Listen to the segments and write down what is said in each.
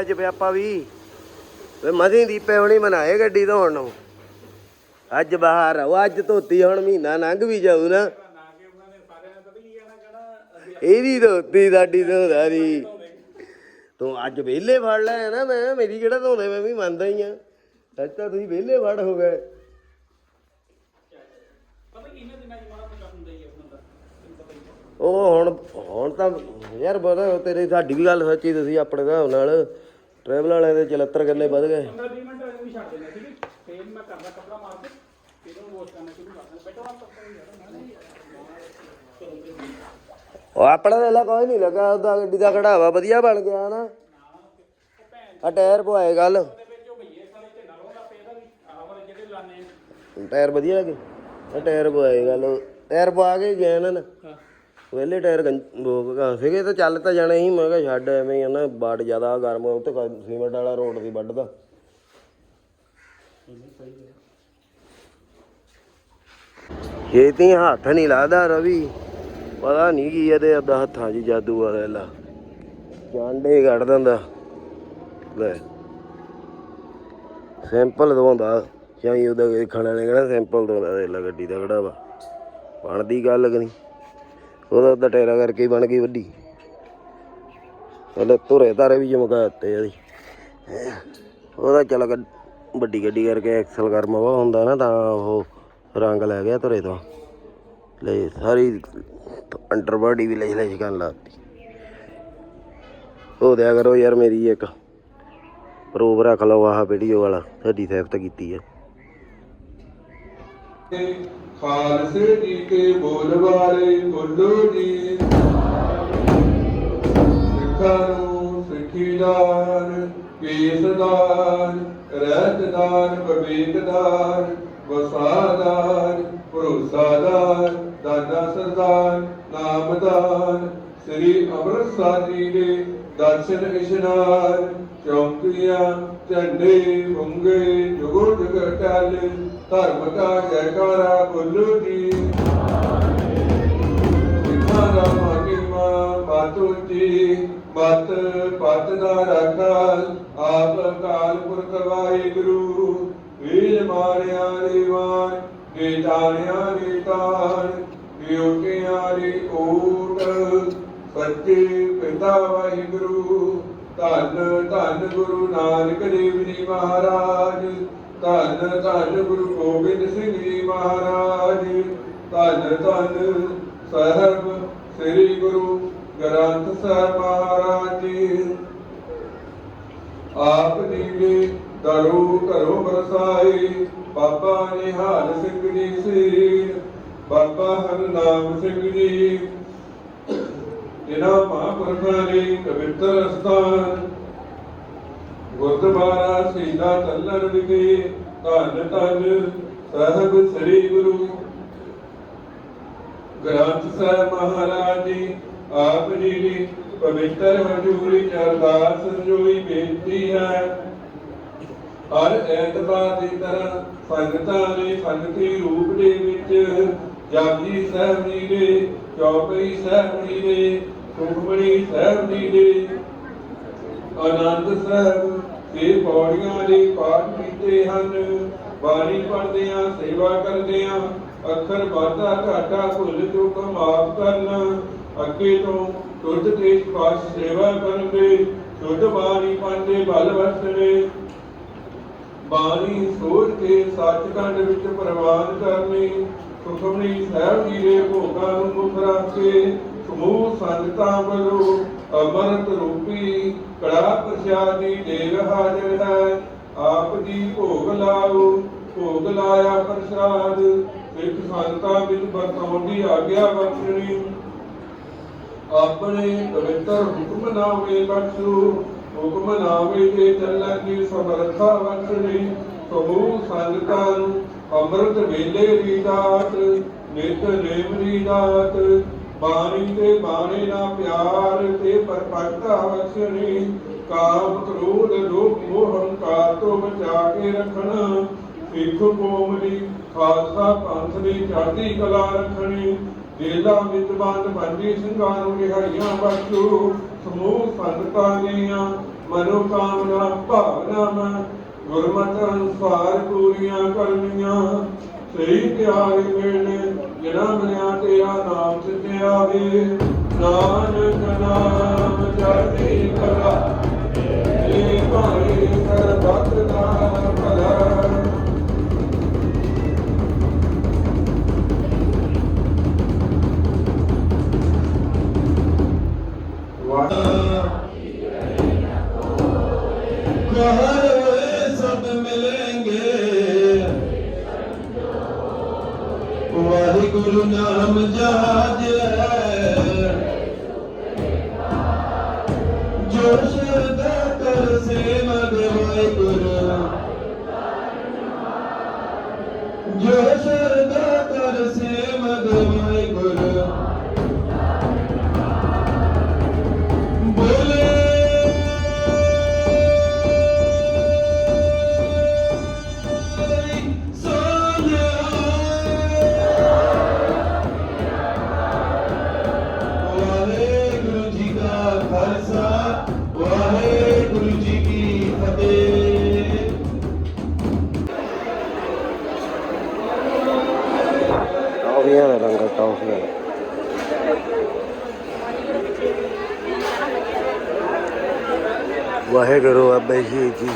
ਅੱਜ ਵੀ ਆਪਾਂ ਵੀ। ਵੇ ਮਦੀ ਦੀਪੇ ਹੁਣੀ ਮਨਾਏ ਗੱਡੀ ਧੋਣ ਨੂੰ। ਅੱਜ ਬਾਹਰ ਆਓ, ਅੱਜ ਧੋਤੀ ਹੁਣ ਮਹੀਨਾ ਲੰਘ ਵੀ ਜਾਊ ਨਾ। ਇਹਦੀ ਧੋਤੀ ਸਾਡੀ ਧੋਦਾਰੀ। ਤੂੰ ਅੱਜ ਵਿਹਲੇ ਫੜ ਲੈ ਨਾ ਮੈਂ, ਮੇਰੀ ਕਿਹੜਾ ਧੋਦੇ ਮੈਂ ਵੀ ਮੰਨਦਾ ਹੀ ਆ। ਅੱਜ ਤਾਂ ਤੁਸੀਂ ਵਿਹਲੇ ਫੜ ਹੋ ਗਏ। ਉਹ ਹੁਣ ਹੁਣ ਤਾਂ ਯਾਰ ਬੜਾ ਤੇਰੀ ਸਾਡੀ ਵੀ ਗੱਲ ਸੱਚੀ ਤੁਸੀਂ ਆਪਣੇ ਹਿਸਾਬ ਨਾਲ। ਟਰੈਵਲ ਵਾਲਿਆਂ ਦੇ 74 ਕਿੰਨੇ ਵੱਧ ਗਏ। 15 20 ਮਿੰਟ ਵੀ ਛੱਡ ਦੇਣਾ ਠੀਕ ਹੈ। ਫੇਰ ਮੈਂ ਕਰਦਾ ਕੱਪੜਾ ਮਾਰ ਕੇ ਫਿਰ ਉਹਨੂੰ ਵਾਸ਼ ਕਰਨਾ ਸ਼ੁਰੂ ਕਰਦਾ ਬੈਠੋ ਆਪ ਤੱਕ ਉਹ ਆਪਣਾ ਵੇਲਾ ਕੋਈ ਨਹੀਂ ਲੱਗਾ ਉਹਦਾ ਗੱਡੀ ਦਾ ਕਢਾਵਾ ਵਧੀਆ ਬਣ ਗਿਆ ਨਾ। ਆ ਟਾਇਰ ਪਵਾਏ ਗੱਲ ਟਾਇਰ ਵਧੀਆ ਲੱਗੇ। ਆ ਟਾਇਰ ਪਵਾਏ ਗੱਲ ਟਾਇਰ ਪਵਾ ਕੇ ਗਏ ਨਾ। ਹਾਂ। ਵੇਲੇ ਟਾਇਰ ਸੀਗੇ ਤਾਂ ਚੱਲ ਤਾਂ ਜਾਣੇ ਸੀ, ਮੈਂ ਕਿਹਾ ਛੱਡ ਐਵੇਂ ਹੀ ਆ ਨਾ, ਬਾੜ ਜ਼ਿਆਦਾ ਗਰਮ ਉੱਤੇ ਸੀਮੈਂਟ ਵਾਲਾ ਰੋਡ ਦੀ ਵੱਢਦਾ। ਛੇਤੀ ਹੱਥ ਨਹੀਂ ਲਾਦਾ ਰਵੀ, ਪਤਾ ਨਹੀਂ ਕੀ ਇਹਦੇ ਅੱਧਾ ਹੱਥਾਂ 'ਚ ਜਾਦੂ ਆ ਲਾ। ਚਾਂਡੇ ਕੱਢ ਦਿੰਦਾ। ਲੈ। ਸਿੰਪਲ ਦਵਾਉਂਦਾ ਚਾਹੀ ਉਹਦਾ ਦੇਖਣ ਵਾਲੇ ਕਹਿੰਦਾ ਸਿੰਪਲ ਦਵਾਉਂਦਾ ਦੇ ਲਾ ਗੱਡੀ ਦਾ ਕਿਹੜਾ ਵਾ। ਬਣਦੀ ਗੱਲ ਕਿ ਨਹੀਂ? ਉਹਦਾ ਉਹਦਾ ਟਾਇਰਾਂ ਕਰਕੇ ਹੀ ਬਣ ਗਈ ਵੱਡੀ। ਉਹਦੇ ਧੁਰੇ ਤਾਰੇ ਵੀ ਚਮਕਾ ਦਿੱਤੇ ਇਹਦੀ ਉਹਦਾ ਚੱਲ ਵੱਡੀ ਗੱਡੀ ਕਰਕੇ ਐਕਸਲ ਗਰਮ ਵਾ ਹੁੰਦਾ ਨਾ ਤਾਂ ਉਹ ਰੰਗ ਲੈ ਗਿਆ ਧੁਰੇ ਤੋਂ। ਲੈ ਸਾਰੀ ਅੰਡਰ ਬਾਡੀ ਵੀ ਲੈ ਲੈ ਕਰਨ ਲਾਤੀ ਉਹ ਦਿਆ ਕਰੋ ਯਾਰ ਮੇਰੀ ਇੱਕ। ਪ੍ਰੂਫ ਰੱਖ ਲਓ ਆਹ ਵੀਡੀਓ ਵਾਲਾ। ਸਾਡੀ ਸਿਫਤ ਕੀਤੀ ਹੈ ਖਾਲਸੇ ਜੀ ਕੇ ਬੋਲ ਬੋਲੋ ਜੀ। ਸਿੱਖਾਂ ਨੂੰ ਸਿੱਖੀਦਾਰ, ਕੇਸਦਾਰ, ਰਹਿਤਦਾਰ ਬਵੇਕਦਾਰ ਵਸਾਦਾਰ, ਭਰੋਸਾਦਾਰ, ਦਾਦਾ ਸਰਦਾਰ, ਨਾਮਦਾਰ, ਸ੍ਰੀ ਅੰਮ੍ਰਿਤਸਰ ਜੀ ਦੇ ਦਰਸ਼ਨ ਇਸ਼ਨਾਨ, ਚੌਂਕੀਆਂ, ਝੰਡੇ ਬੁੰਗੇ ਜੁਗੋ ਜੁਗ ਟਲ ਧਰਮ ਦਾ ਜੈਕਾਰਾ ਬੋਲੋ ਜੀ ਸਿੱਖਾਂ ਦਾ ਮਹਿਮਾ ਬਾਤੋ ਜੀ ਮਤ ਪਤ ਦਾ ਰਾਖਾ ਆਪ ਕਾਲ ਪੁਰਖ ਵਾਹਿਗੁਰੂ ਵੀਰ ਮਾਰਿਆ ਦੇਵਾਨ ਦੇ ਤਾਣਿਆ ਦੇ ਤਾਣ ਵਿਉਟਿਆਂ ਦੀ ਓਟ ਸੱਚੇ ਪਿਤਾ ਵਾਹਿਗੁਰੂ ਧੰਨ ਧੰਨ ਗੁਰੂ ਨਾਨਕ ਦੇਵ ਜੀ ਮਹਾਰਾਜ। ਧੰਨ ਧੰਨ ਗੁਰੂ ਗੋਬਿੰਦ ਸਿੰਘ ਜੀ ਮਹਾਰਾਜ। ਧੰਨ ਧੰਨ ਸਾਹਿਬ ਸ੍ਰੀ ਗੁਰੂ ਗ੍ਰੰਥ ਸਾਹਿਬ ਮਹਾਰਾਜ ਜੀ। ਆਪ ਜੀ ਦੇ ਦਰੂ ਘਰੋਂ ਬਰਸਾਏ ਬਾਬਾ ਨਿਹਾਲ ਸਿੰਘ ਜੀ ਸੀ ਬਾਬਾ ਹਰਨਾਮ ਸਿੰਘ ਜੀ। ਜਿਨ੍ਹਾਂ ਮਹਾਂਪੁਰਖਾਂ ਨੇ ਪਵਿੱਤਰ ਸਥਾਨ ਗੁਰਦੁਆਰਾ ਸੀਦਾ ਤੱਲਰ ਵਿਖੇ ਧੰਨ ਧੰਨ ਸਾਹਿਬ ਸ੍ਰੀ ਗੁਰੂ ਗ੍ਰੰਥ ਸਾਹਿਬ ਮਹਾਰਾਜ ਜੀ, ਆਪ ਜੀ ਦੀ ਪਵਿੱਤਰ ਹਜ਼ੂਰੀ ਚ ਅਰਦਾਸ ਜੋਈ ਬੇਨਤੀ ਹੈ। ਹਰ ਐਤਵਾਰ ਦੀ ਤਰ੍ਹਾਂ ਸੰਗਤਾਂ ਨੇ ਸੰਗਤੀ ਰੂਪ ਦੇ ਵਿੱਚ ਜਾਪਜੀ ਸਾਹਿਬ ਜੀ ਦੇ, ਚੌਪਈ ਸਾਹਿਬ ਜੀ ਦੇ, ਸੁਖਮਣੀ ਸਾਹਿਬ ਜੀ ਦੇ, ਆਨੰਦ ਸਾਹਿਬ ਤੇ ਪੌੜੀਆਂ ਦੇ ਪਾਠ ਕੀਤੇ ਹਨ। ਬਾਣੀ ਪੜ੍ਹਦਿਆਂ ਸੇਵਾ ਕਰਦਿਆਂ ਅੱਖਰ ਵਾਧਾ ਘਾਟਾ ਭੁੱਲ ਚੁੱਕ ਮਾਫ ਕਰਨਾ। ਅੱਗੇ ਤੋਂ ਤੁਰਤ ਤੇ ਪਾਸ ਸੇਵਾ ਕਰਨ ਦੇ ਬਾਣੀ ਪਾਂਦੇ ਬਲ ਵਰਤਣੇ। ਬਾਣੀ ਸੋਚ ਕੇ ਸੱਚਖੰਡ ਵਿੱਚ ਪ੍ਰਵਾਨ ਕਰਨੀ, ਸੁਖਮਨੀ ਸਾਹਿਬ ਜੀ ਦੇ ਭੋਗਾਂ ਨੂੰ ਮੁਖ ਰੱਖ ਕੇ ਸਮੂਹ ਸੰਗਤਾਂ ਵੱਲੋਂ ਅਮਰਤ ਰੂਪੀ ਕੜਾ ਪ੍ਰਸ਼ਾਦ ਦੀ ਹਾਜ਼ਰ ਹੈ। ਆਪ ਜੀ ਭੋਗ ਲਾਓ, ਭੋਗ ਲਾਇਆ ਪ੍ਰਸ਼ਾਦ। ਸਿੱਖ ਸੰਗਤਾਂ ਵਿੱਚ ਵਰਤਾਉਣ ਦੀ ਆਗਿਆ ਬਖਸ਼ਣੀ। ਆਪਣੇ ਪਵਿੱਤਰ ਹੁਕਮ ਨਾਮੇ ਬਖਸ਼ੂ। ਹੁਕਮ ਨਾਮੇ ਤੇ ਚੱਲਣ ਦੀ ਸਮਰੱਥਾ ਬਖਸ਼ਣੀ। ਸਮੂਹ ਸੰਗਤਾਂ ਨੂੰ ਅੰਮ੍ਰਿਤ ਵੇਲੇ ਦੀ ਦਾਤ, ਨਿਤ ਨੇਮ ਦੀ ਦਾਤ। ਬਾਣੀ ਤੇ ਬਾਣੇ ਦਾ ਪਿਆਰ ਤੇ ਪਰਪੱਕਤਾ ਬਖਸ਼ਣੀ ਕਾਮ ਕ੍ਰੋਧ ਲੋਭ ਮੋਹ ਹੰਕਾਰ ਤੋਂ ਬਚਾ ਕੇ ਰੱਖਣਾ। ਸਿੱਖ ਕੌਮ ਦੀ ਖਾਲਸਾ ਪੰਥ ਦੀ ਚੜ੍ਹਦੀ ਕਲਾ ਰੱਖਣੀ। ਜੇਲਾ ਵਿੱਚ ਬੰਦੀ ਸਿੰਘਾਂ ਨੂੰ ਰਿਹਾਈਆਂ ਬਖਸ਼ੋ। ਸਮੂਹ ਸੰਗਤਾਂ ਦੀਆਂ ਮਨੋ ਕਾਮਨਾ ਭਾਵਨਾਵਾਂ ਗੁਰਮਤਿ ਅਨੁਸਾਰ ਪੂਰੀਆਂ ਕਰਨੀਆਂ। ਸਹੀ ਤਿਆਰੀ ਮਿਲਣੇ ਜਿਨਾ ਮਨਿਆ ਤੇਰਾ ਨਾਮ ਸਿੱਧਿਆਵੇ ਨਾਨਕ ਨਾਮ ਚੜ੍ਹਦੀ ਕਲਾ। ਇਹ ਜਹਾਜ ਜੋਸ਼ ਦਾ ਕਰ ਸੇ ਮਗਵਾਈ ਗੁਰੂ ਜੋਸ਼ ਵਾਹਿਗੁਰੂ ਅੱਬੇ ਜੀ ਜੀ।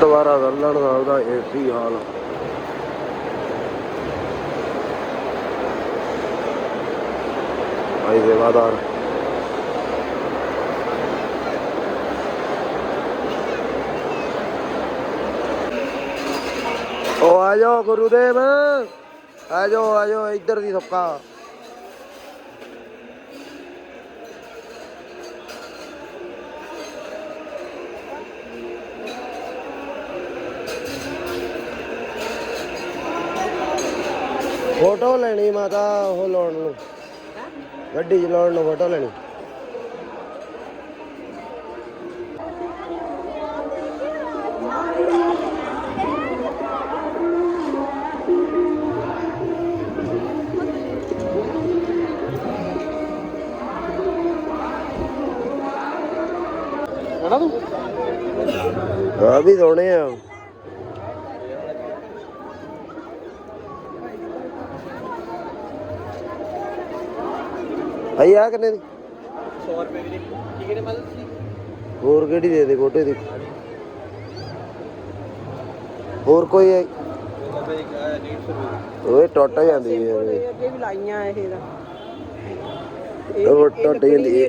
ਦੁਬਾਰਾ ਗੱਲਣ ਦਾ ਏਸੀ ਹਾਲ। ਭਾਈ ਦੇਵਾਦਾਰ ਉਹ ਆ ਜਾਓ ਗੁਰੂਦੇਵ। ਆ ਜਾਓ ਆ ਜਾਓ ਇੱਧਰ ਦੀ ਸੱਕਾ ਫੋਟੋ ਲੈਣੀ ਮਾਤਾ, ਉਹ ਲਾਉਣ ਨੂੰ। ਗੱਡੀ ਚ ਲਾਉਣ ਨੂੰ ਫੋਟੋ ਲੈਣੀ। ਖੜਾ ਤੂੰ? ਆ ਵੀ ਸੋਹਣੇ ਆ। ਆਈ ਆ ਕਿੰਨੇ ਦੀ? 100 ਰੁਪਏ ਦੀ ਕੀ ਕਿਹਨੇ ਮਦਦ ਸੀ ਹੋਰ ਕਿਹੜੀ ਦੇ ਦੇ ਕੋਟੇ ਦੀ? ਹੋਰ ਕੋਈ ਹੈ? ਬਾਬੇ 150 ਰੁਪਏ ਓਏ ਟੁੱਟ ਜਾਂਦੀ ਹੈ। ਅੱਗੇ ਵੀ ਲਾਈਆਂ ਇਹ ਦਾ ਉਹ ਟੁੱਟ ਜਾਂਦੀ ਹੈ।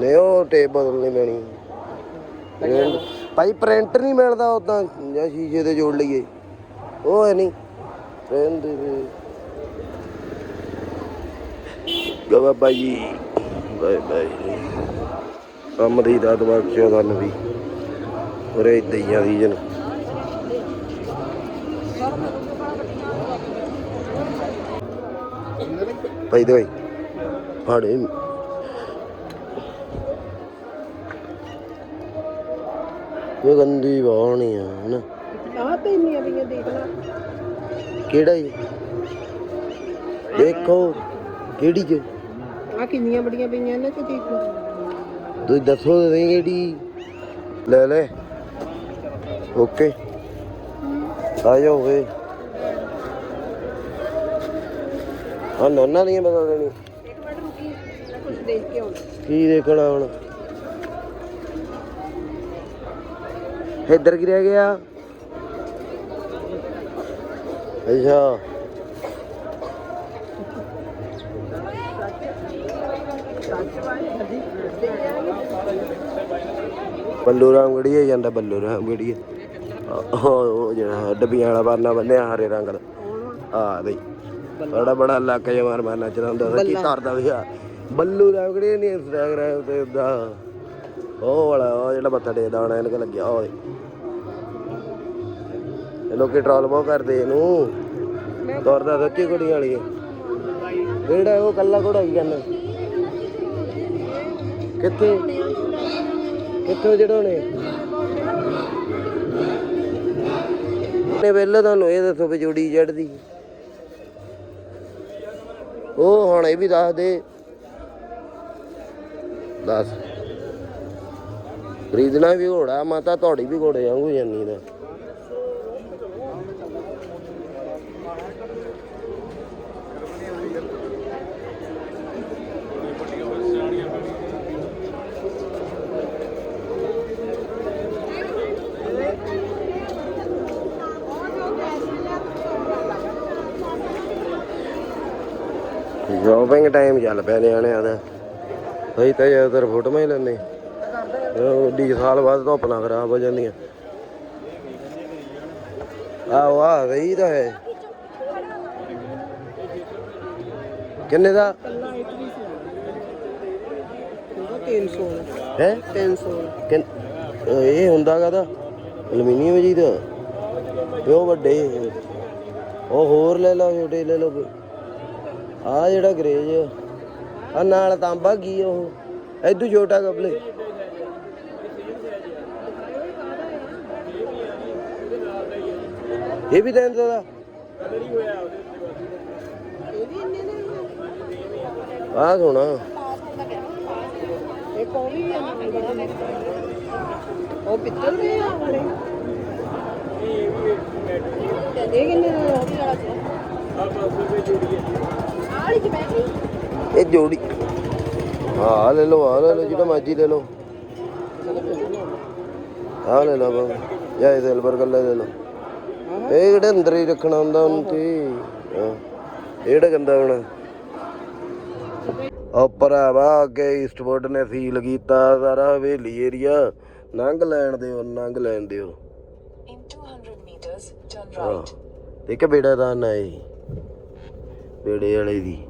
ਨਹੀਂ ਉਹ ਟੇਪ ਬਦਲਣੀ ਪੈਣੀ। ਪ੍ਰਿੰਟ- ਭਾਈ ਪ੍ਰਿੰਟ ਨਹੀਂ ਮਿਲਦਾ ਉਦਾਂ ਜਾਂ ਸ਼ੀਸ਼ੇ ਤੇ ਜੋੜ ਲਈਏ। ਉਹ ਹੈ ਨਹੀਂ। ਪ੍ਰਿੰਟ ਗਾ ਬਾਬਾ ਬਾਏ ਬਾਏ। ਕੰਮ ਦੀ ਦਾਤ ਬਖਸ਼ਿਆ ਸਾਨੂੰ ਵੀ। ਉਰੇ ਦਈਆਂ ਦੀ ਜਨ ਭਾਈ ਦੇ ਭਾਈ ਫਾੜੇ। ਇਹ ਗੰਦੀ ਬਾਣੀ ਆ ਹਨਾ? ਆਹ ਤੇ ਇੰਨੀਆਂ ਪਈਆਂ ਦੇਖ ਲੈ। ਕਿਹੜਾ ਜੀ ਦੇਖੋ ਕਿਹੜੀ ਚ? ਆ ਕਿੰਨੀਆਂ ਬੜੀਆਂ ਪਈਆਂ ਨੇ ਤੇ ਦੇਖ ਤੁਸੀਂ ਦੱਸੋ ਤੇ ਸਹੀ ਕਿਹੜੀ? ਲੈ ਲੈ। ਓਕੇ। ਆ ਜਾਓ ਵੇ ਆ ਨੋਨਾ ਦੀਆਂ ਬਦਲ ਦੇਣੀ ਇੱਕ ਮਿੰਟ ਰੁਕੀ ਕੁਝ ਦੇਖ ਕੇ ਆਉਣਾ ਕੀ ਦੇਖਣਾ ਹੁਣ? ਇੱਧਰ ਕੀ ਰਹਿ ਗਿਆ? ਅੱਛਾ। ਬੱਲੂ ਰਾਮ ਗੜੀਏ ਜਾਂਦਾ ਬੱਲੂ ਰਾਮ ਗੜੀਏ ਉਹ ਜਿਹੜਾ ਡੱਬੀਆਂ ਵਾਲਾ ਬਾਨਾ ਬੰਨਿਆ ਹਰੇ ਰੰਗ ਦਾ। ਆ ਦੇ ਬੜਾ ਬੜਾ ਇਲਾਕਾ ਜਿਹਾ ਮਾਰ ਮਾਰਨਾ ਚਲਾਉਂਦਾ ਸੀ ਕੀ ਕਰਦਾ ਵੀ ਆ। ਬੱਲੂ ਰਾਮ ਗੜੀਏ ਨਹੀਂ ਇੰਸਟਾਗ੍ਰਾਮ ਤੇ ਦਾ ਉਹ ਵਾਲਾ, ਉਹ ਜਿਹੜਾ ਮੱਥਾ ਟੇਕਦਾ ਹੋਣਾ, ਇਹਨੂੰ ਲੱਗਿਆ ਹੋਏ ਇਹ ਲੋਕੀ ਟਰਾਲ ਬਹੁਤ ਕਰਦੇ ਇਹਨੂੰ। ਤੁਰਦਾ ਸੱਚੀ ਕੁੜੀਆਂ ਵਾਲੀ ਹੈ ਉਹ ਕੱਲਾ ਘੋੜਾ ਕੀ ਕਰਨਾ? ਕਿੱਥੇ? ਕਿੱਥੋਂ ਚੜਾਉਣੇ ਨੇ ਪਹਿਲਾਂ ਤੁਹਾਨੂੰ ਇਹ ਦੱਸੋ ਵੀ ਜੋੜੀ ਚੜਦੀ ਉਹ ਹੁਣ ਇਹ ਵੀ ਦੱਸ ਦੇ। ਦੱਸ। ਖਰੀਦਣਾ ਵੀ ਘੋੜਾ, ਮਾਤਾ ਤੁਹਾਡੀ ਵੀ ਘੋੜੇ ਵਾਂਗੂ ਜਾਨੀ ਦਾ ਸ਼ੋਪਿੰਗ ਟਾਈਮ ਚੱਲ ਪਿਆ ਨਿਆਣਿਆਂ ਦਾ। ਅਸੀਂ ਤਾਂ ਜ਼ਿਆਦਾਤਰ ਫੋਟੋਆਂ ਹੀ ਲੈਂਦੇ। ਡੀ ਸਾਲ ਬਾਅਦ ਧੁੱਪਾਂ ਖਰਾਬ ਹੋ ਜਾਂਦੀਆਂ। ਆਹ ਵਾਹ ਰਹੀ ਤਾਂ ਹੈ। ਕਿੰਨੇ ਦਾ? 300 ਹੈ? 300 ਇਹ ਹੁੰਦਾ ਕਾਦਾ ਐਲੂਮੀਨੀਅਮ ਜੀ ਦਾ। ਉਹ ਵੱਡੇ। ਉਹ ਹੋਰ ਲੈ ਲਓ, ਛੋਟੇ ਲੈ ਲਓ। ਆ ਜਿਹੜਾ ਗਰੇਜ ਆ। ਨਾਲ ਤਾਂਬਾ ਕੀ ਉਹ? ਐਦੂ ਛੋਟਾ ਕਪਲੇ। ਇਹ ਵੀ 300 ਦਾ? ਆ ਸੋਣਾ ਇਹ ਕੌਲੀ ਵੀ ਆ ਉਹ ਪਿੱਤਲ ਦੇ ਆ ਵਾਲੇ। ਇਹ ਕਿੰਨੇ ਦਾ ਉਹ ਵੀ ਵਾਲਾ ਇਹ ਜੋੜੀ। ਹਾਂ ਆਹ ਲੈ ਲਓ ਆ ਲੈ ਲਓ ਜਿਹੜਾ ਮਰਜ਼ੀ ਲੈ ਲਓ। ਆ ਲੈ ਲਓ ਬਾਬਾ। ਜਾਂ ਇਹ ਸਿਲਵਰ ਕੱਲਾ ਲੈ ਲਓ। ਇਹ ਕਿਹੜੇ ਅੰਦਰ ਹੀ ਰੱਖਣਾ ਹੁੰਦਾ ਉਹਨੂੰ ਤੇ? ਹਾਂ। ਇਹ ਕਿਹੜਾ ਗੰਦਾ ਹੋਣਾ? ਉਹ ਭਰਾਵਾ ਅੱਗੇ ਈਸਟਵੁੱਡ ਨੇ ਸੀਲ ਕੀਤਾ ਸਾਰਾ ਹਵੇਲੀ ਏਰੀਆ ਨੰਗ ਲੈਣ ਦਿਓ ਨੰਗ ਲੈਣ ਦਿਓ। In 200 meters, turn ਹਾਂ। right. ਤੇ ਕਿ ਬੇੜਾ ਦਾ ਨਾ ਇਹ। ਬੇੜੇ ਵਾਲੇ ਦੀ।